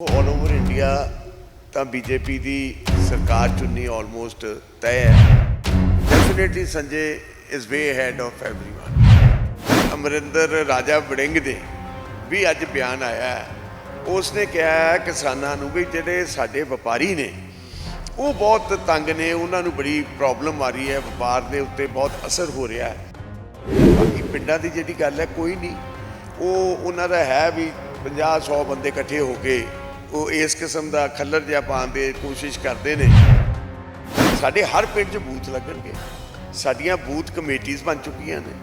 ਆਲ over India ਤਾਂ BJP ਦੀ ਸਰਕਾਰ ਚੁਣਨੀ ਆਲਮੋਸਟ ਤੈਅ ਹੈ definitely Sanjay is way ahead of everyone Amarinder Raja Warring ਦੇ ਵੀ ਅੱਜ ਬਿਆਨ ਆਇਆ ਹੈ ਉਸਨੇ ਕਿਹਾ ਹੈ ਕਿਸਾਨਾਂ ਨੂੰ ਵੀ ਜਿਹੜੇ ਸਾਡੇ ਵਪਾਰੀ ਨੇ ਉਹ ਬਹੁਤ ਤੰਗ ਨੇ ਉਹਨਾਂ ਨੂੰ ਬੜੀ ਪ੍ਰੋਬਲਮ ਆ ਰਹੀ ਹੈ ਵਪਾਰ ਦੇ ਉੱਤੇ ਬਹੁਤ ਅਸਰ ਹੋ ਰਿਹਾ ਹੈ ਬਾਕੀ ਪਿੰਡਾਂ ਦੀ ਜਿਹੜੀ ਗੱਲ ਹੈ ਕੋਈ ਨਹੀਂ ਉਹ ਉਹਨਾਂ ਦਾ ਹੈ ਵੀ 50 100 ਬੰਦੇ ਇਕੱਠੇ ਹੋ ਕੇ ਉਹ ਇਸ ਕਿਸਮ ਦਾ ਖੱਲਰ ਜਿਹਾ ਪਾਉਣ ਦੀ ਕੋਸ਼ਿਸ਼ ਕਰਦੇ ਨੇ। ਸਾਡੇ ਹਰ ਪਿੰਡ 'ਚ ਬੂਥ ਲੱਗਣਗੇ। ਸਾਡੀਆਂ ਬੂਥ ਕਮੇਟੀਆਂ ਬਣ ਚੁੱਕੀਆਂ ਨੇ।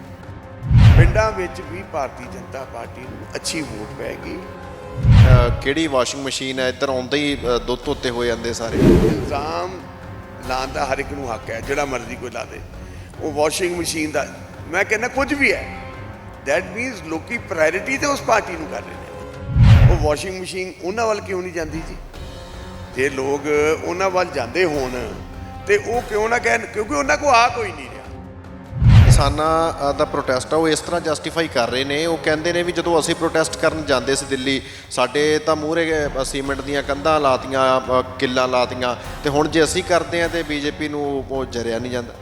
ਪਿੰਡਾਂ ਵਿੱਚ ਵੀ ਭਾਰਤੀ ਜਨਤਾ ਪਾਰਟੀ ਨੂੰ ਅੱਛੀ ਵੋਟ ਪੈਗੀ ਕਿਹੜੀ ਵਾਸ਼ਿੰਗ ਮਸ਼ੀਨ ਹੈ? ਇੱਧਰ ਆਉਂਦੇ ਹੀ ਦੁੱਧ ਧੋਤੇ ਹੋ ਜਾਂਦੇ ਸਾਰੇ। ਇਲਜ਼ਾਮ ਲਾਉਣ ਦਾ ਹਰ ਇੱਕ ਨੂੰ ਹੱਕ ਹੈ ਜਿਹੜਾ ਮਰਜ਼ੀ ਕੋਈ ਲਾ ਦੇ। ਉਹ ਵਾਸ਼ਿੰਗ ਮਸ਼ੀਨ ਦਾ ਮੈਂ ਕਹਿੰਦਾ ਕੁਝ ਵੀ ਹੈ। ਦੈਟ ਮੀਨਸ ਲੋਕੀ ਪ੍ਰਾਇੋਰਟੀ ਤੇ ਉਸ ਪਾਰਟੀ ਨੂੰ ਕਰ ਰਹੇ ਨੇ। ਵਾਸ਼ਿੰਗ ਮਸ਼ੀਨ ਉਹਨਾਂ ਵੱਲ ਕਿਉਂ ਨਹੀਂ ਜਾਂਦੀ ਜੀ? ਜੇ ਲੋਕ ਉਹਨਾਂ ਵੱਲ ਜਾਂਦੇ ਹੋਣ ਤੇ ਉਹ ਕਿਉਂ ਨਾ ਕਹਿਣ ਕਿਉਂਕਿ ਉਹਨਾਂ ਕੋ ਆ ਕੋਈ ਨਹੀਂ ਰਿਹਾ। ਕਿਸਾਨਾਂ ਦਾ ਪ੍ਰੋਟੈਸਟ ਆ ਉਹ ਇਸ ਤਰ੍ਹਾਂ ਜਸਟੀਫਾਈ ਕਰ ਰਹੇ ਨੇ। ਉਹ ਕਹਿੰਦੇ ਨੇ ਵੀ ਜਦੋਂ ਅਸੀਂ ਪ੍ਰੋਟੈਸਟ ਕਰਨ ਜਾਂਦੇ ਸੀ ਦਿੱਲੀ ਸਾਡੇ ਤਾਂ ਮੂਹਰੇ ਸੀਮੈਂਟ ਦੀਆਂ ਕੰਧਾਂ ਲਾਤੀਆਂ ਕਿੱਲਾਂ ਲਾਤੀਆਂ। ਤੇ ਹੁਣ ਜੇ ਅਸੀਂ ਕਰਦੇ ਆ ਤੇ ਬੀਜੇਪੀ ਨੂੰ ਉਹ ਜਰਿਆ ਨਹੀਂ ਜਾਂਦਾ।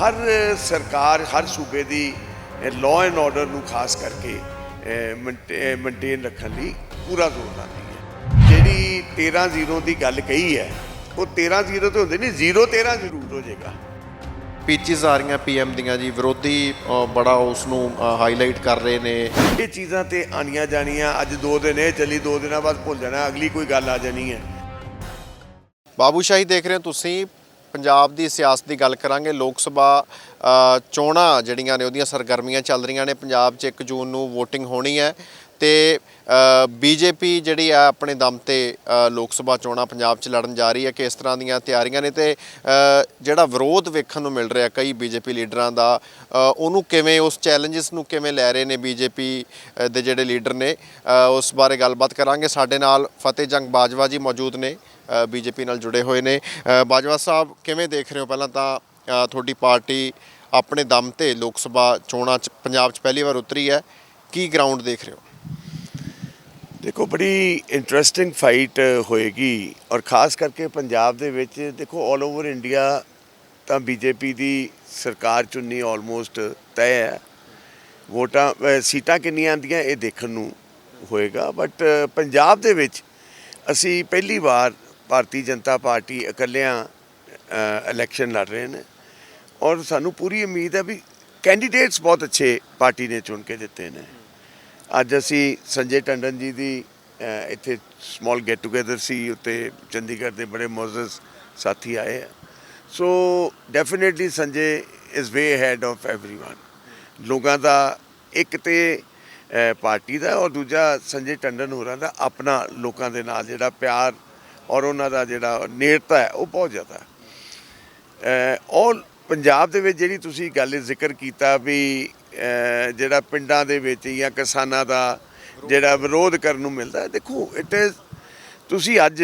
ਹਰ ਸਰਕਾਰ ਹਰ ਸੂਬੇ ਦੀ ਲਾਅ ਐਂਡ ਆਰਡਰ ਨੂੰ ਖਾਸ ਕਰਕੇ ਮੇਨਟੇਨ ਰੱਖਣ ਲਈ ਪੂਰਾ ਜ਼ੋਰ ਲਾਉਂਦੀ ਹੈ। ਜਿਹੜੀ 13 ਜ਼ੀਰੋ ਦੀ ਗੱਲ ਕਹੀ ਹੈ ਉਹ 13 ਜ਼ੀਰੋ ਤੇ ਹੁੰਦੇ ਨਹੀਂ 0 13 ਜ਼ਰੂਰ ਹੋ ਜਾਏਗਾ। ਪੀਚਿਸ ਆ ਰਹੀਆਂ ਪੀਐਮ ਦੀਆਂ ਜੀ ਵਿਰੋਧੀ ਬੜਾ ਉਸ ਨੂੰ ਹਾਈਲਾਈਟ ਕਰ ਰਹੇ ਨੇ। ਇਹ ਚੀਜ਼ਾਂ ਤੇ ਆਣੀਆਂ ਜਾਣੀਆਂ ਅੱਜ ਦੋ ਦਿਨ ਇਹ ਚੱਲੀ ਦੋ ਦਿਨਾਂ ਬਾਅਦ ਭੁੱਲ ਜਾਣਾ ਅਗਲੀ ਕੋਈ ਗੱਲ ਆ ਜਾਣੀ ਹੈ। ਬਾਬੂਸ਼ਾਹੀ ਦੇਖ ਰਹੇ ਹੋ ਤੁਸੀਂ ਪੰਜਾਬ ਦੀ ਸਿਆਸਤ ਦੀ ਗੱਲ ਕਰਾਂਗੇ, ਲੋਕ ਸਭਾ ਚੋਣਾਂ ਜਿਹੜੀਆਂ ਨੇ ਉਹਦੀਆਂ ਸਰਗਰਮੀਆਂ ਚੱਲ ਰਹੀਆਂ ਨੇ, ਪੰਜਾਬ 'ਚ 1 ਜੂਨ ਨੂੰ VOTING ਹੋਣੀ ਹੈ ਤੇ ਬੀਜੇਪੀ ਜਿਹੜੀ ਆ ਆਪਣੇ ਦਮ ਤੇ ਲੋਕ ਸਭਾ ਚੋਣਾਂ ਪੰਜਾਬ 'ਚ ਲੜਨ ਜਾ ਰਹੀ ਹੈ ਕਿ ਇਸ ਤਰ੍ਹਾਂ ਦੀਆਂ ਤਿਆਰੀਆਂ ਨੇ ਤੇ ਜਿਹੜਾ ਵਿਰੋਧ ਵੇਖਣ ਨੂੰ ਮਿਲ ਰਿਹਾ ਕਈ ਬੀਜੇਪੀ ਲੀਡਰਾਂ ਦਾ ਉਹਨੂੰ ਕਿਵੇਂ, ਉਸ ਚੈਲੰਜਸ ਨੂੰ ਕਿਵੇਂ ਲੈ ਰਹੇ ਨੇ ਬੀਜੇਪੀ ਦੇ ਜਿਹੜੇ ਲੀਡਰ ਨੇ ਉਸ ਬਾਰੇ ਗੱਲਬਾਤ ਕਰਾਂਗੇ। ਸਾਡੇ ਨਾਲ ਫਤਿਹ ਜੰਗ ਬਾਜਵਾ ਜੀ ਮੌਜੂਦ ਨੇ। ਬੀਜੇਪੀ ਨਾਲ ਜੁੜੇ ਹੋਏ ਨੇ। ਬਾਜਵਾ ਸਾਹਿਬ, ਕਿਵੇਂ ਦੇਖ ਰਹੇ ਹੋ? ਪਹਿਲਾਂ ਤਾਂ ਤੁਹਾਡੀ ਪਾਰਟੀ ਆਪਣੇ ਦਮ ਤੇ ਲੋਕ ਸਭਾ ਚੋਣਾਂ 'ਚ, ਪੰਜਾਬ 'ਚ ਪਹਿਲੀ ਵਾਰ ਉਤਰੀ ਹੈ। ਕੀ ਗਰਾਊਂਡ ਦੇਖ ਰਹੇ ਹੋ? ਦੇਖੋ, ਬੜੀ ਇੰਟਰਸਟਿੰਗ ਫਾਈਟ ਹੋਏਗੀ ਔਰ ਖਾਸ ਕਰਕੇ ਪੰਜਾਬ ਦੇ ਵਿੱਚ ਦੇਖੋ ਆਲ ਓਵਰ ਇੰਡੀਆ ਤਾਂ ਬੀਜੇਪੀ ਦੀ ਸਰਕਾਰ ਚੁਣਨੀ ਆਲਮੋਸਟ ਤੈਅ ਹੈ। ਵੋਟਾਂ ਸੀਟਾਂ ਕਿੰਨੀਆਂ ਆਂਦੀਆਂ ਇਹ ਦੇਖਣ ਨੂੰ ਹੋਏਗਾ। ਬਟ ਪੰਜਾਬ ਦੇ ਵਿੱਚ ਅਸੀਂ ਪਹਿਲੀ ਵਾਰ ਭਾਰਤੀ ਜਨਤਾ ਪਾਰਟੀ ਇਕੱਲਿਆਂ ਇਲੈਕਸ਼ਨ ਲੜ ਰਹੇ ਨੇ ਔਰ ਸਾਨੂੰ ਪੂਰੀ ਉਮੀਦ ਹੈ ਵੀ ਕੈਂਡੀਡੇਟਸ ਬਹੁਤ ਅੱਛੇ ਪਾਰਟੀ ਨੇ ਚੁਣ ਕੇ ਦਿੱਤੇ ਨੇ ਅੱਜ ਅਸੀਂ ਸੰਜੇ ਟੰਡਨ ਜੀ ਦੀ ਅ, ਇੱਥੇ ਸਮਾਲ ਗੈਟ ਟੂਗੇਦਰ ਸੀ ਉੱਤੇ ਚੰਡੀਗੜ੍ਹ ਦੇ ਬੜੇ ਮੌਜੂਦ ਸਾਥੀ ਆਏ ਆ so definitely Sanjay is way ahead of everyone ਲੋਕਾਂ ਦਾ ਇੱਕ ਤੇ ਅ, ਪਾਰਟੀ ਦਾ ਔਰ ਦੂਜਾ ਸੰਜੇ ਟੰਡਨ ਹੋਰਾਂ ਦਾ ਆਪਣਾ ਲੋਕਾਂ ਦੇ ਨਾਲ ਜਿਹੜਾ ਪਿਆਰ ਔਰ ਉਹਨਾਂ ਦਾ ਜਿਹੜਾ ਨੇੜਤਾ ਹੈ, ਉਹ ਬਹੁਤ ਜ਼ਿਆਦਾ ਹੈ। ਔਰ ਪੰਜਾਬ ਦੇ ਵਿੱਚ ਜਿਹੜੀ ਤੁਸੀਂ ਗੱਲ ਜ਼ਿਕਰ ਕੀਤਾ ਵੀ ਜਿਹੜਾ ਪਿੰਡਾਂ ਦੇ ਵਿੱਚ ਜਾਂ ਕਿਸਾਨਾਂ ਦਾ ਜਿਹੜਾ ਵਿਰੋਧ ਕਰਨ ਨੂੰ ਮਿਲਦਾ ਦੇਖੋ ਇਟ ਇਜ਼ ਤੁਸੀਂ ਅੱਜ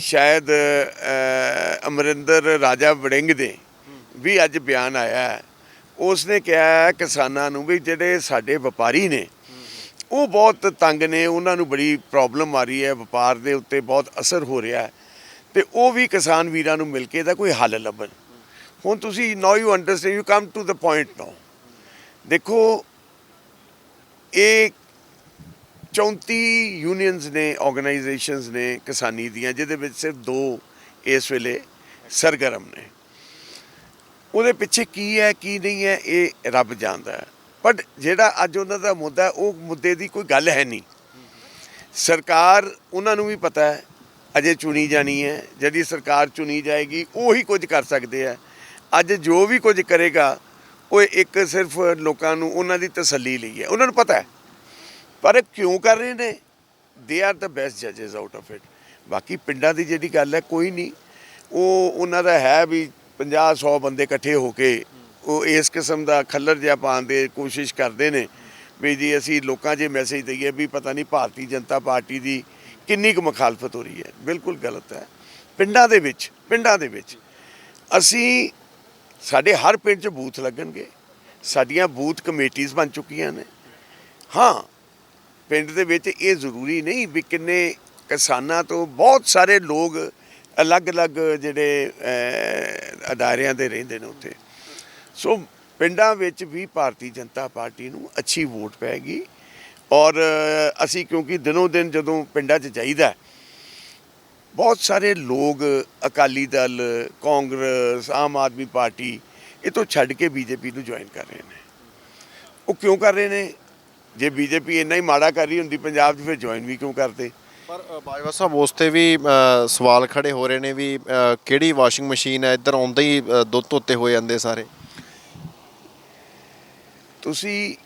ਸ਼ਾਇਦ ਅਮਰਿੰਦਰ ਰਾਜਾ ਵੜਿੰਗ ਦੇ ਵੀ ਅੱਜ ਬਿਆਨ ਆਇਆ ਹੈ। ਉਸਨੇ ਕਿਹਾ ਕਿਸਾਨਾਂ ਨੂੰ ਵੀ ਜਿਹੜੇ ਸਾਡੇ ਵਪਾਰੀ ਨੇ ਉਹ ਬਹੁਤ ਤੰਗ ਨੇ, ਉਹਨਾਂ ਨੂੰ ਬੜੀ ਪ੍ਰੋਬਲਮ ਆ ਰਹੀ ਹੈ, ਵਪਾਰ ਦੇ ਉੱਤੇ ਬਹੁਤ ਅਸਰ ਹੋ ਰਿਹਾ ਹੈ। ਤੇ ਉਹ ਵੀ ਕਿਸਾਨ ਵੀਰਾਂ ਨੂੰ ਮਿਲ ਕੇ ਇਹਦਾ ਕੋਈ ਹੱਲ ਲੱਭਣ। ਹੁਣ ਤੁਸੀਂ now you understand you come to the point now ਦੇਖੋ, ਇਹ 34 ਯੂਨੀਅਨਸ ਨੇ ਆਰਗੇਨਾਈਜੇਸ਼ਨਸ ਨੇ ਕਿਸਾਨੀ ਦੀਆਂ, ਜਿਹਦੇ ਵਿੱਚ ਸਿਰਫ ਦੋ ਇਸ ਵੇਲੇ ਸਰਗਰਮ ਨੇ। ਉਹਦੇ ਪਿੱਛੇ ਕੀ ਹੈ, ਕੀ ਨਹੀਂ ਹੈ, ਇਹ ਰੱਬ ਜਾਣਦਾ ਹੈ। ਬਟ ਜਿਹੜਾ ਅੱਜ ਉਹਨਾਂ ਦਾ ਮੁੱਦਾ ਉਹ ਮੁੱਦੇ ਦੀ ਕੋਈ ਗੱਲ ਹੈ ਨਹੀਂ। ਸਰਕਾਰ, ਉਹਨਾਂ ਨੂੰ ਵੀ ਪਤਾ ਹੈ, ਅਜੇ ਚੁਣੀ ਜਾਣੀ ਹੈ, ਜਿਹੜੀ ਸਰਕਾਰ ਚੁਣੀ ਜਾਏਗੀ, ਉਹੀ ਕੁਝ ਕਰ ਸਕਦੇ ਆ ਅੱਜ ਜੋ ਵੀ ਕੁਝ ਕਰੇਗਾ, ਉਹ ਇੱਕ ਸਿਰਫ ਲੋਕਾਂ ਨੂੰ, ਉਹਨਾਂ ਦੀ ਤਸੱਲੀ ਲਈ ਹੈ। ਉਹਨਾਂ ਨੂੰ ਪਤਾ ਹੈ। ਪਰ ਕਿਉਂ ਕਰ ਰਹੇ ਨੇ? ਦੇ ਆਰ ਦਾ ਬੈਸਟ ਜੱਜਸ ਆਊਟ ਆਫ ਇਟ ਬਾਕੀ ਪਿੰਡਾਂ ਦੀ ਜਿਹੜੀ ਗੱਲ ਹੈ, ਕੋਈ ਨਹੀਂ। ਉਹ, ਉਹਨਾਂ ਦਾ ਹੈ ਵੀ 50 100 ਬੰਦੇ ਇਕੱਠੇ ਹੋ ਕੇ ਉਹ ਇਸ ਕਿਸਮ ਦਾ ਖੱਲਰ ਜਿਹਾ ਪਾਉਣ ਦੀ ਕੋਸ਼ਿਸ਼ ਕਰਦੇ ਨੇ ਵੀ ਜੀ ਅਸੀਂ ਲੋਕਾਂ 'ਚ ਮੈਸੇਜ ਦਈਏ ਵੀ ਪਤਾ ਨਹੀਂ ਭਾਰਤੀ ਜਨਤਾ ਪਾਰਟੀ ਦੀ ਕਿੰਨੀ ਕੁ ਮੁਖਾਲਫਤ ਹੋ ਰਹੀ ਹੈ। ਬਿਲਕੁਲ ਗਲਤ ਹੈ। ਪਿੰਡਾਂ ਦੇ ਵਿੱਚ, ਪਿੰਡਾਂ ਦੇ ਵਿੱਚ ਅਸੀਂ ਸਾਡੇ ਹਰ ਪਿੰਡ 'ਚ ਬੂਥ ਲੱਗਣਗੇ। ਸਾਡੀਆਂ ਬੂਥ ਕਮੇਟੀਆਂ ਬਣ ਚੁੱਕੀਆਂ ਨੇ। ਹਾਂ, ਪਿੰਡ ਦੇ ਵਿੱਚ ਇਹ ਜ਼ਰੂਰੀ ਨਹੀਂ ਵੀ ਕਿੰਨੇ ਕਿਸਾਨਾਂ ਤੋਂ ਬਹੁਤ ਸਾਰੇ ਲੋਕ ਅਲੱਗ-ਅਲੱਗ ਜਿਹੜੇ ਅਦਾਰਿਆਂ ਦੇ ਰਹਿੰਦੇ ਨੇ ਉੱਥੇ। ਸੋ ਪਿੰਡਾਂ ਵਿੱਚ ਵੀ ਭਾਰਤੀ ਜਨਤਾ ਪਾਰਟੀ ਨੂੰ ਅੱਛੀ ਵੋਟ ਪੈਗੀ ਔਰ ਅਸੀਂ ਕਿਉਂਕਿ ਦਿਨੋਂ ਦਿਨ ਜਦੋਂ ਪਿੰਡਾਂ 'ਚ ਜਾਈਦਾ ਬਹੁਤ ਸਾਰੇ ਲੋਕ ਅਕਾਲੀ ਦਲ, ਕਾਂਗਰਸ, ਆਮ ਆਦਮੀ ਪਾਰਟੀ ਇਹ ਤੋਂ ਛੱਡ ਕੇ ਬੀਜੇਪੀ ਨੂੰ ਜੁਆਇਨ ਕਰ ਰਹੇ ਨੇ। ਉਹ ਕਿਉਂ ਕਰ ਰਹੇ ਨੇ? ਜੇ ਬੀਜੇਪੀ ਇੰਨਾ ਹੀ ਮਾੜਾ ਕਰ ਰਹੀ ਹੁੰਦੀ ਪੰਜਾਬ 'ਚ, ਫਿਰ ਜੁਆਇਨ ਵੀ ਕਿਉਂ ਕਰਦੇ? ਪਰ ਬਾਜਵਾ ਸਾਹਿਬ, ਉਸ ਤੇ ਵੀ ਸਵਾਲ ਖੜੇ ਹੋ ਰਹੇ ਨੇ ਵੀ ਕਿਹੜੀ ਵਾਸ਼ਿੰਗ ਮਸ਼ੀਨ ਹੈ? ਇੱਧਰ ਆਉਂਦੇ ਹੀ ਦੁੱਧ ਧੋਤੇ ਹੋ ਜਾਂਦੇ ਸਾਰੇ। ਤੁਸੀਂ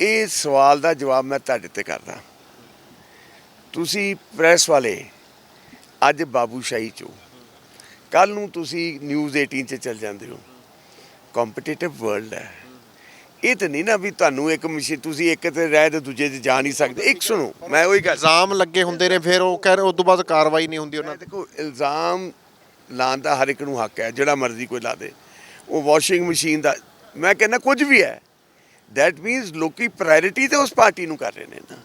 ਇਹ ਸਵਾਲ ਦਾ ਜਵਾਬ ਮੈਂ ਤੁਹਾਡੇ ਤੇ ਕਰਦਾ। ਤੁਸੀਂ ਪ੍ਰੈਸ ਵਾਲੇ ਅੱਜ ਬਾਬੂਸ਼ਾਹੀ ਚੋ। ਕੱਲ ਨੂੰ ਤੁਸੀਂ ਨਿਊਜ਼ 18 'ਚ ਚੱਲ ਜਾਂਦੇ ਹੋ। ਕੰਪੀਟੀਟਿਵ ਵਰਲਡ ਹੈ। ਇਹ ਤਾਂ ਨਹੀਂ ਨਾ ਵੀ ਤੁਹਾਨੂੰ ਇੱਕ ਮਸ਼ੀਨ ਤੁਸੀਂ ਇੱਕ ਤੇ ਰਹਿ ਤੇ ਦੂਜੇ 'ਚ ਜਾ ਨਹੀਂ ਸਕਦੇ। ਇੱਕ ਸੁਣੋ ਮੈਂ ਉਹੀ ਗੱਲ ਇਲਜ਼ਾਮ ਲੱਗੇ ਹੁੰਦੇ ਨੇ ਫਿਰ ਉਹ ਕਹਿ ਰਹੇ ਉਸ ਤੋਂ ਬਾਅਦ ਕਾਰਵਾਈ ਨਹੀਂ ਹੁੰਦੀ ਉਹਨਾਂ ਦੇਖੋ ਇਲਜ਼ਾਮ ਲਾਉਣ ਦਾ ਹਰ ਇੱਕ ਨੂੰ ਹੱਕ ਹੈ ਜਿਹੜਾ ਮਰਜ਼ੀ ਕੋਈ ਲਾ ਦੇ। ਉਹ ਵਾਸ਼ਿੰਗ ਮਸ਼ੀਨ ਦਾ ਮੈਂ ਕਹਿੰਦਾ ਕੁਝ ਵੀ ਹੈ। ਦੈਟ ਮੀਨਸ ਲੋਕੀ ਪ੍ਰਾਇੋਰਟੀ ਤੇ ਉਸ ਪਾਰਟੀ ਨੂੰ ਕਰ ਰਹੇ ਨੇ ਨਾ।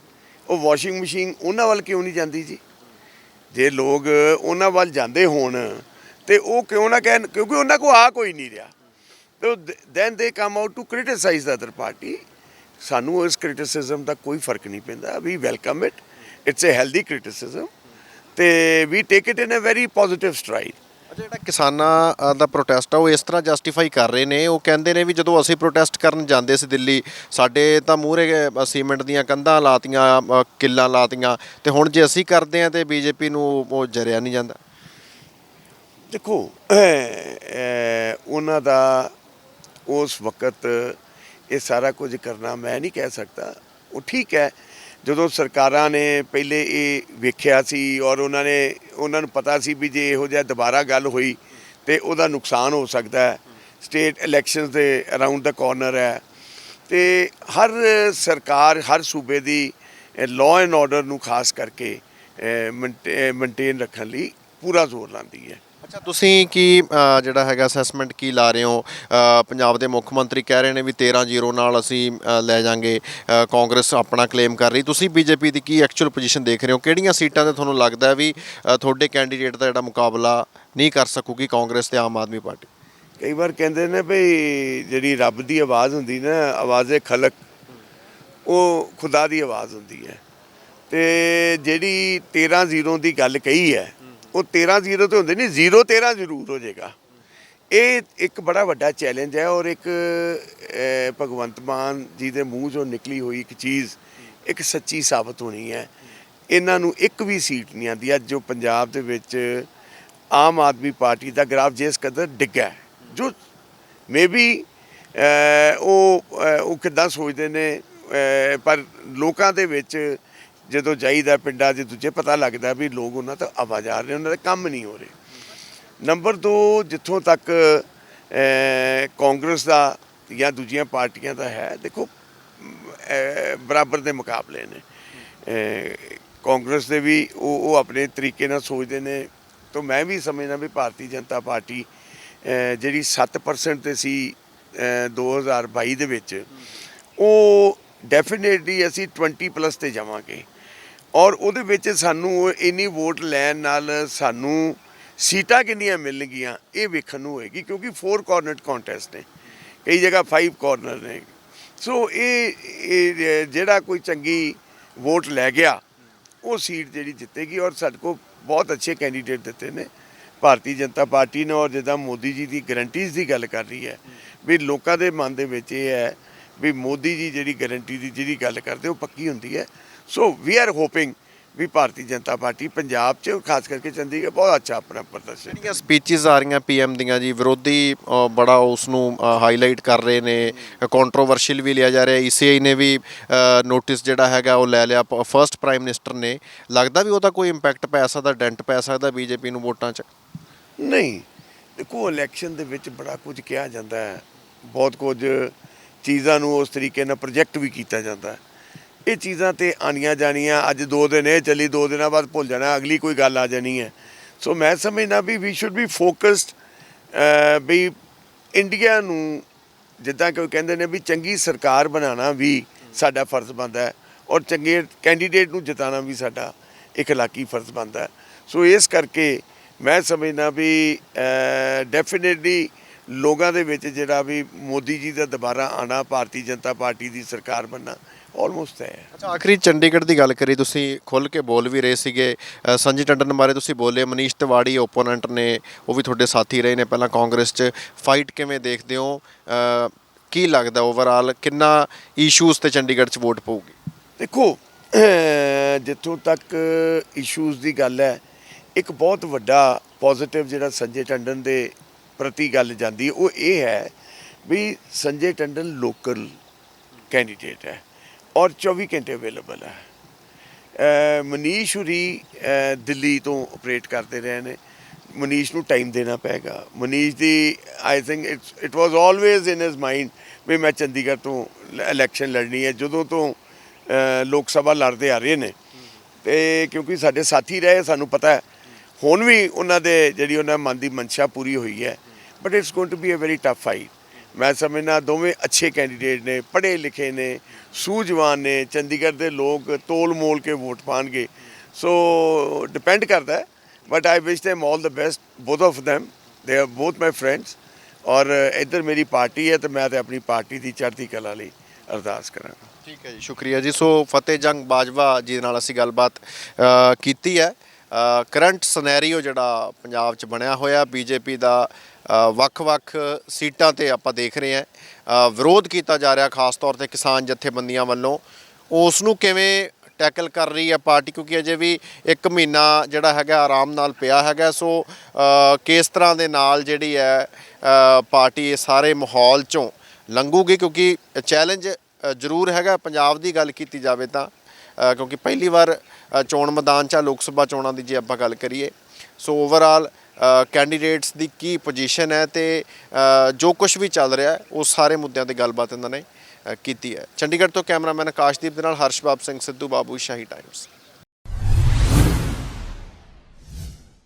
ਉਹ ਵਾਸ਼ਿੰਗ ਮਸ਼ੀਨ ਉਹਨਾਂ ਵੱਲ ਕਿਉਂ ਨਹੀਂ ਜਾਂਦੀ ਜੀ? ਜੇ ਲੋਕ ਉਹਨਾਂ ਵੱਲ ਜਾਂਦੇ ਹੋਣ, ਤੇ ਉਹ ਕਿਉਂ ਨਾ ਕਹਿਣ, ਕਿਉਂਕਿ ਉਹਨਾਂ ਕੋ ਆ ਕੋਈ ਨਹੀਂ ਰਿਹਾ। ਤੇ then they come out to criticise the other party ਸਾਨੂੰ ਇਸ ਕ੍ਰਿਟਿਸਿਜ਼ਮ ਦਾ ਕੋਈ ਫ਼ਰਕ ਨਹੀਂ ਪੈਂਦਾ। We welcome it it's a healthy criticism ਤੇ we take it in a very positive stride ਜਿਹੜਾ ਕਿਸਾਨਾਂ ਦਾ ਪ੍ਰੋਟੈਸਟ ਆ, ਉਹ ਇਸ ਤਰ੍ਹਾਂ ਜਸਟੀਫਾਈ ਕਰ ਰਹੇ ਨੇ। ਉਹ ਕਹਿੰਦੇ ਨੇ ਵੀ ਜਦੋਂ ਅਸੀਂ ਪ੍ਰੋਟੈਸਟ ਕਰਨ ਜਾਂਦੇ ਸੀ ਦਿੱਲੀ, ਸਾਡੇ ਤਾਂ ਮੂਹਰੇ ਸੀਮੈਂਟ ਦੀਆਂ ਕੰਧਾਂ ਲਾਤੀਆਂ ਕਿੱਲਾਂ ਲਾਤੀਆਂ। ਤੇ ਹੁਣ ਜੇ ਅਸੀਂ ਕਰਦੇ ਆ ਤੇ ਬੀਜੇਪੀ ਨੂੰ ਉਹ ਜਰਿਆ ਨਹੀਂ ਜਾਂਦਾ। ਦੇਖੋ ਉਹਨਾਂ ਦਾ ਉਸ ਵਕਤ ਇਹ ਸਾਰਾ ਕੁਝ ਕਰਨਾ ਮੈਂ ਨਹੀਂ ਕਹਿ ਸਕਦਾ। ਉਹ ਠੀਕ ਹੈ, ਜਦੋਂ ਸਰਕਾਰਾਂ ਨੇ ਪਹਿਲੇ ਇਹ ਵੇਖਿਆ ਸੀ ਔਰ ਉਹਨਾਂ ਨੇ ਉਹਨਾਂ ਨੂੰ ਪਤਾ ਸੀ ਵੀ ਜੇ ਇਹੋ ਜਿਹਾ ਦੁਬਾਰਾ ਗੱਲ ਹੋਈ ਤੇ ਉਹਦਾ ਨੁਕਸਾਨ ਹੋ ਸਕਦਾ ਹੈ। ਸਟੇਟ ਇਲੈਕਸ਼ਨਸ ਦੇ ਅਰਾਊਂਡ ਦਾ ਕਾਰਨਰ ਹੈ। ਤੇ ਹਰ ਸਰਕਾਰ, ਹਰ ਸੂਬੇ ਦੀ ਲਾਅ ਐਂਡ ਆਰਡਰ ਨੂੰ ਖਾਸ ਕਰਕੇ ਮੇਨਟੇਨ ਰੱਖਣ ਲਈ ਪੂਰਾ ਜ਼ੋਰ ਲਾਉਂਦੀ ਹੈ। ਅੱਛਾ ਤੁਸੀਂ ਕੀ ਅ, ਜਿਹੜਾ ਹੈਗਾ ਅਸੈਸਮੈਂਟ ਕੀ ਲਾ ਰਹੇ ਹੋ? ਅ, ਪੰਜਾਬ ਦੇ ਮੁੱਖ ਮੰਤਰੀ ਕਹਿ ਰਹੇ ਨੇ ਵੀ 13-0 ਨਾਲ ਅਸੀਂ ਅ, ਲੈ ਜਾਾਂਗੇ। ਕਾਂਗਰਸ ਆਪਣਾ ਕਲੇਮ ਕਰ ਰਹੀ। ਤੁਸੀਂ ਬੀਜੇਪੀ ਦੀ ਕੀ ਐਕਚੁਅਲ ਪੋਜੀਸ਼ਨ ਦੇਖ ਰਹੇ ਹੋ? ਕਿਹੜੀਆਂ ਸੀਟਾਂ ਤੇ ਤੁਹਾਨੂੰ ਲੱਗਦਾ ਹੈ ਵੀ ਅ, ਤੁਹਾਡੇ ਕੈਂਡੀਡੇਟ ਦਾ ਜਿਹੜਾ ਮੁਕਾਬਲਾ ਨਹੀਂ ਕਰ ਸਕੂਗੀ ਕਾਂਗਰਸ ਤੇ ਆਮ ਆਦਮੀ ਪਾਰਟੀ? ਕਈ ਵਾਰ ਕਹਿੰਦੇ ਨੇ ਭਈ ਜਿਹੜੀ ਰੱਬ ਦੀ ਆਵਾਜ਼ ਹੁੰਦੀ ਨਾ ਆਵਾਜ਼ੇ ਖਲਕ ਉਹ ਖੁਦਾ ਦੀ ਆਵਾਜ਼ ਹੁੰਦੀ ਹੈ। ਤੇ ਜਿਹੜੀ 13 ਜ਼ੀਰੋ ਦੀ ਗੱਲ ਕਹੀ ਹੈ ਉਹ 13 ਜ਼ੀਰੋ ਤੇ ਹੁੰਦੇ ਨਹੀਂ 0 13 ਜ਼ਰੂਰ ਹੋ ਜਾਏਗਾ। ਇਹ ਇੱਕ ਬੜਾ ਵੱਡਾ ਚੈਲੰਜ ਹੈ ਔਰ ਇੱਕ ਭਗਵੰਤ ਮਾਨ ਜੀ ਦੇ ਮੂੰਹ ਚੋਂ ਨਿਕਲੀ ਹੋਈ ਇੱਕ ਚੀਜ਼ ਇੱਕ ਸੱਚੀ ਸਾਬਤ ਹੋਣੀ ਹੈ। ਇਹਨਾਂ ਨੂੰ ਇੱਕ ਵੀ ਸੀਟ ਨਹੀਂ ਆਉਂਦੀ। ਅੱਜ ਜੋ ਪੰਜਾਬ ਦੇ ਵਿੱਚ ਆਮ ਆਦਮੀ ਪਾਰਟੀ ਦਾ ਗ੍ਰਾਫ ਜਿਸ ਕਦਰ ਡਿੱਗਾ ਜੋ ਮੇਬੀ ਉਹ ਉਹ ਕਿੱਦਾਂ ਸੋਚਦੇ ਨੇ ਪਰ ਲੋਕਾਂ ਦੇ ਵਿੱਚ ਜਦੋਂ ਜਾਈਦਾ ਪਿੰਡਾਂ 'ਚ ਦੂਜੇ ਪਤਾ ਲੱਗਦਾ ਵੀ ਲੋਕ ਉਹਨਾਂ ਤੋਂ ਆਵਾਜ਼ ਆ ਰਹੇ ਉਹਨਾਂ ਦਾ ਕੰਮ ਨਹੀਂ ਹੋ ਰਹੇ। ਨੰਬਰ 2 ਜਿੱਥੋਂ ਤੱਕ ਕਾਂਗਰਸ ਦਾ ਜਾਂ ਦੂਜੀਆਂ ਪਾਰਟੀਆਂ ਦਾ ਹੈ ਦੇਖੋ ਬਰਾਬਰ ਦੇ ਮੁਕਾਬਲੇ ਨੇ। ਕਾਂਗਰਸ ਦੇ ਵੀ ਉਹ ਉਹ ਆਪਣੇ ਤਰੀਕੇ ਨਾਲ ਸੋਚਦੇ ਨੇ। ਤਾਂ ਮੈਂ ਵੀ ਸਮਝਦਾ ਵੀ ਭਾਰਤੀ ਜਨਤਾ ਪਾਰਟੀ ਜਿਹੜੀ 7% ਤੇ ਸੀ ਅਹ, 2022 ਦੇ ਵਿੱਚ ਉਹ ਡੈਫੀਨੇਟਲੀ ਅਸੀਂ 20 ਪਲੱਸ ਤੇ ਜਾਵਾਂਗੇ। ਔਰ ਉਹਦੇ ਵਿੱਚ ਸਾਨੂੰ ਉਹ ਇੰਨੀ ਵੋਟ ਲੈਣ ਨਾਲ ਸਾਨੂੰ ਸੀਟਾਂ ਕਿੰਨੀਆਂ ਮਿਲਣਗੀਆਂ, ਇਹ ਵੇਖਣ ਨੂੰ ਹੋਏਗੀ, ਕਿਉਂਕਿ 4 ਕਾਰਨਰ ਕੰਟੈਸਟ ਨੇ, ਕਈ ਜਗ੍ਹਾ 5 ਕਾਰਨਰ ਨੇ। ਸੋ ਇਹ ਜਿਹੜਾ ਕੋਈ ਚੰਗੀ ਵੋਟ ਲੈ ਗਿਆ, ਉਹ ਸੀਟ ਜਿਹੜੀ ਜਿੱਤੇਗੀ ਔਰ ਸਾਡੇ ਕੋਲ ਬਹੁਤ ਅੱਛੇ ਕੈਂਡੀਡੇਟ ਦਿੱਤੇ ਨੇ। ਭਾਰਤੀ ਜਨਤਾ ਪਾਰਟੀ ਨੇ ਔਰ ਜਿੱਦਾਂ ਮੋਦੀ ਜੀ ਦੀ ਗਰੰਟੀਜ਼ ਦੀ ਗੱਲ ਕਰ ਰਹੀ ਹੈ, ਵੀ ਲੋਕਾਂ ਦੇ ਮਨ ਦੇ ਵਿੱਚ ਇਹ ਹੈ, ਵੀ ਮੋਦੀ ਜੀ ਜਿਹੜੀ ਗਰੰਟੀ ਦੀ ਜਿਹੜੀ ਗੱਲ ਕਰਦੇ, ਉਹ ਪੱਕੀ ਹੁੰਦੀ ਹੈ। ਸੋ ਵੀ ਆਰ ਹੋਪਿੰਗ ਵੀ ਭਾਰਤੀ ਜਨਤਾ ਪਾਰਟੀ ਪੰਜਾਬ 'ਚ ਖਾਸ ਕਰਕੇ ਚੰਡੀਗੜ੍ਹ ਬਹੁਤ ਅੱਛਾ ਆਪਣਾ ਪ੍ਰਦਰਸ਼ਨ ਜਿਹੜੀਆਂ ਸਪੀਚਸ ਆ ਰਹੀਆਂ ਪੀਐਮ ਦੀਆਂ ਜੀ ਵਿਰੋਧੀ ਬੜਾ ਉਸ ਨੂੰ ਹਾਈਲਾਈਟ ਕਰ ਰਹੇ ਨੇ ਕੰਟਰੋਵਰਸ਼ੀਅਲ ਵੀ ਲਿਆ ਜਾ ਰਿਹਾ। ਈਸੀਆਈ ਨੇ ਵੀ ਨੋਟਿਸ ਜਿਹੜਾ ਹੈਗਾ ਉਹ ਲੈ ਲਿਆ ਫਰਸਟ ਪ੍ਰਾਈਮ ਮਿਨਿਸਟਰ ਨੇ। ਲੱਗਦਾ ਵੀ ਉਹਦਾ ਕੋਈ ਇੰਪੈਕਟ ਪੈ ਸਕਦਾ ਡੈਂਟ ਪੈ ਸਕਦਾ ਬੀਜੇਪੀ ਨੂੰ ਵੋਟਾਂ 'ਚ? ਨਹੀਂ। ਦੇਖੋ ਇਲੈਕਸ਼ਨ ਦੇ ਵਿੱਚ ਬੜਾ ਕੁਝ ਕਿਹਾ ਜਾਂਦਾ ਹੈ। ਬਹੁਤ ਕੁਝ ਚੀਜ਼ਾਂ ਨੂੰ ਉਸ ਤਰੀਕੇ ਨਾਲ ਪ੍ਰੋਜੈਕਟ ਵੀ ਕੀਤਾ ਜਾਂਦਾ ਹੈ। ਇਹ ਚੀਜ਼ਾਂ ਤੇ ਆਣੀਆਂ ਜਾਣੀਆਂ, ਅੱਜ ਦੋ ਦਿਨ ਇਹ ਚੱਲੀ, ਦੋ ਦਿਨਾਂ ਬਾਅਦ ਭੁੱਲ ਜਾਣਾ, ਅਗਲੀ ਕੋਈ ਗੱਲ ਆ ਜਾਣੀ ਹੈ। ਸੋ ਮੈਂ ਸਮਝਦਾ ਵੀ ਵੀ ਸ਼ੁੱਡ ਬੀ ਫੋਕਸਡ ਵੀ ਇੰਡੀਆ ਨੂੰ ਜਿੱਦਾਂ ਕਿ ਉਹ ਕਹਿੰਦੇ ਨੇ ਵੀ ਚੰਗੀ ਸਰਕਾਰ ਬਣਾਉਣਾ ਵੀ ਸਾਡਾ ਫਰਜ਼ ਬਣਦਾ ਹੈ ਔਰ ਚੰਗੇ ਕੈਂਡੀਡੇਟ ਨੂੰ ਜਿਤਾਉਣਾ ਵੀ ਸਾਡਾ ਇਖਲਾਕੀ ਫਰਜ਼ ਬਣਦਾ ਹੈ। ਸੋ ਇਸ ਕਰਕੇ ਮੈਂ ਸਮਝਦਾ ਵੀ ਡੈਫੀਨਿਟਲੀ ਲੋਕਾਂ ਦੇ ਵਿੱਚ ਜਿਹੜਾ ਵੀ ਮੋਦੀ ਜੀ ਦਾ ਦੁਬਾਰਾ ਆਣਾ ਭਾਰਤੀ ਜਨਤਾ ਪਾਰਟੀ ਦੀ ਸਰਕਾਰ ਬਣਨਾ ਆਲਮੋਸਟ ਹੈ। ਅੱਛਾ ਆਖਰੀ ਚੰਡੀਗੜ੍ਹ ਦੀ ਗੱਲ ਕਰੀ ਤੁਸੀਂ ਖੁੱਲ ਕੇ ਬੋਲ ਵੀ ਰਹੇ ਸੀਗੇ ਸੰਜੇ ਟੰਡਨ ਬਾਰੇ ਤੁਸੀਂ ਬੋਲੇ ਮਨੀਸ਼ ਤਿਵਾੜੀ ਓਪੋਨੈਂਟ ਨੇ ਉਹ ਵੀ ਤੁਹਾਡੇ ਸਾਥੀ ਰਹੇ ਨੇ ਪਹਿਲਾਂ ਕਾਂਗਰਸ 'ਚ। ਫਾਈਟ ਕਿਵੇਂ ਦੇਖਦੇ ਹੋ? ਕੀ ਲੱਗਦਾ ਓਵਰਆਲ ਕਿੰਨਾ ਇਸ਼ੂਜ਼ ਤੇ ਚੰਡੀਗੜ੍ਹ 'ਚ ਵੋਟ ਪਊਗੀ? ਦੇਖੋ ਜਿੱਥੋਂ ਤੱਕ ਇਸ਼ੂਜ਼ ਦੀ ਗੱਲ ਹੈ ਇੱਕ ਬਹੁਤ ਵੱਡਾ ਪੋਜ਼ਿਟਿਵ ਜਿਹੜਾ ਸੰਜੇ ਟੰਡਨ ਦੇ ਪ੍ਰਤੀ ਗੱਲ ਜਾਂਦੀ ਉਹ ਇਹ ਹੈ ਵੀ ਸੰਜੇ ਟੰਡਨ ਲੋਕਲ ਕੈਂਡੀਡੇਟ ਹੈ ਔਰ 24 ਘੰਟੇ ਅਵੇਲੇਬਲ ਹੈ। ਮਨੀਸ਼ ਹੁਰੀ ਦਿੱਲੀ ਤੋਂ ਆਪਰੇਟ ਕਰਦੇ ਰਹੇ ਨੇ। ਮਨੀਸ਼ ਨੂੰ ਟਾਈਮ ਦੇਣਾ ਪਏਗਾ। ਮਨੀਸ਼ ਦੀ I think it's it was always in his mind ਵੀ ਮੈਂ ਚੰਡੀਗੜ੍ਹ ਤੋਂ ਇਲੈਕਸ਼ਨ ਲੜਨੀ ਹੈ। ਜਦੋਂ ਤੋਂ ਲੋਕ ਸਭਾ ਲੜਦੇ ਆ ਰਹੇ ਨੇ, ਤੇ ਕਿਉਂਕਿ ਸਾਡੇ ਸਾਥੀ ਰਹੇ, ਸਾਨੂੰ ਪਤਾ ਹੈ। ਹੁਣ ਵੀ ਉਹਨਾਂ ਦੇ, ਜਿਹੜੀ ਉਹਨਾਂ ਮਨ ਦੀ ਮਨਸ਼ਾ ਪੂਰੀ ਹੋਈ ਹੈ। But it's going to be a very tough fight ਮੈਂ ਸਮਝਣਾ ਦੋਵੇਂ ਅੱਛੇ ਕੈਂਡੀਡੇਟ ਨੇ, ਪੜ੍ਹੇ ਲਿਖੇ ਨੇ, ਸੂਝਵਾਨ ਨੇ, ਚੰਡੀਗੜ੍ਹ ਦੇ ਲੋਕ ਤੋਲ ਮੋਲ ਕੇ ਵੋਟ ਪਾਣਗੇ। ਸੋ ਡਿਪੈਂਡ ਕਰਦਾ ਹੈ but I wish them all the best both of them. They are both my friends ਔਰ ਇੱਧਰ ਮੇਰੀ ਪਾਰਟੀ ਹੈ ਤੇ ਮੈਂ ਤੇ ਆਪਣੀ ਪਾਰਟੀ ਦੀ ਚੜ੍ਹਦੀ ਕਲਾ ਲਈ ਅਰਦਾਸ ਕਰਾਂਗਾ। ਠੀਕ ਹੈ ਜੀ, ਸ਼ੁਕਰੀਆ ਜੀ। ਸੋ ਫਤਿਹ ਜੰਗ ਬਾਜਵਾ ਜੀ ਨਾਲ ਅਸੀਂ ਗੱਲਬਾਤ ਕੀਤੀ ਹੈ। ਕਰੰਟ ਸਿਨੈਰੀਓ ਜਿਹੜਾ ਪੰਜਾਬ 'ਚ ਬਣਿਆ ਹੋਇਆ ਬੀਜੇਪੀ ਦਾ ਵੱਖ-ਵੱਖ ਸੀਟਾਂ ਤੇ ਆਪਾਂ ਦੇਖ ਰਹੇ ਹਾਂ। ਵਿਰੋਧ ਕੀਤਾ ਜਾ ਰਿਹਾ ਖਾਸ ਤੌਰ ਤੇ ਕਿਸਾਨ ਜਥੇਬੰਦੀਆਂ ਵੱਲੋਂ। ਉਸ ਨੂੰ ਕਿਵੇਂ ਟੈਕਲ ਕਰ ਰਹੀ ਹੈ ਪਾਰਟੀ? ਕਿਉਂਕਿ ਅਜੇ ਵੀ 1 ਮਹੀਨਾ ਜਿਹੜਾ ਹੈਗਾ ਆਰਾਮ ਨਾਲ ਪਿਆ ਹੈਗਾ। ਸੋ ਕਿਸ ਤਰ੍ਹਾਂ ਦੇ ਨਾਲ ਜਿਹੜੀ ਹੈ ਪਾਰਟੀ ਇਹ ਸਾਰੇ ਮਾਹੌਲ ਚੋਂ ਲੰਘੂਗੀ? ਕਿਉਂਕਿ ਚੈਲੰਜ ਜ਼ਰੂਰ ਹੈਗਾ। ਪੰਜਾਬ ਦੀ ਗੱਲ ਕੀਤੀ ਜਾਵੇ ਤਾਂ ਕਿਉਂਕਿ ਪਹਿਲੀ ਵਾਰ ਚੋਣ ਮੈਦਾਨ 'ਚ ਆ, ਲੋਕ ਸਭਾ ਚੋਣਾਂ ਦੀ ਜੇ ਆਪਾਂ ਗੱਲ ਕਰੀਏ, ਸੋ ਓਵਰਆਲ ਕੈਂਡੀਡੇਟਸ ਦੀ ਕੀ ਪੋਜੀਸ਼ਨ ਹੈ ਤੇ ਜੋ ਕੁਝ ਵੀ ਚੱਲ ਰਿਹਾ, ਉਹ ਸਾਰੇ ਮੁੱਦਿਆਂ ਤੇ ਗੱਲਬਾਤ ਇਹਨਾਂ ਨੇ ਕੀਤੀ ਹੈ। ਚੰਡੀਗੜ੍ਹ ਤੋਂ ਕੈਮਰਾਮੈਨ ਆਕਾਸ਼ਦੀਪ ਦੇ ਨਾਲ ਹਰਸ਼ਬਾਬ ਸਿੰਘ ਸਿੱਧੂ, ਬਾਬੂ ਸ਼ਾਹੀ ਟਾਈਮਸ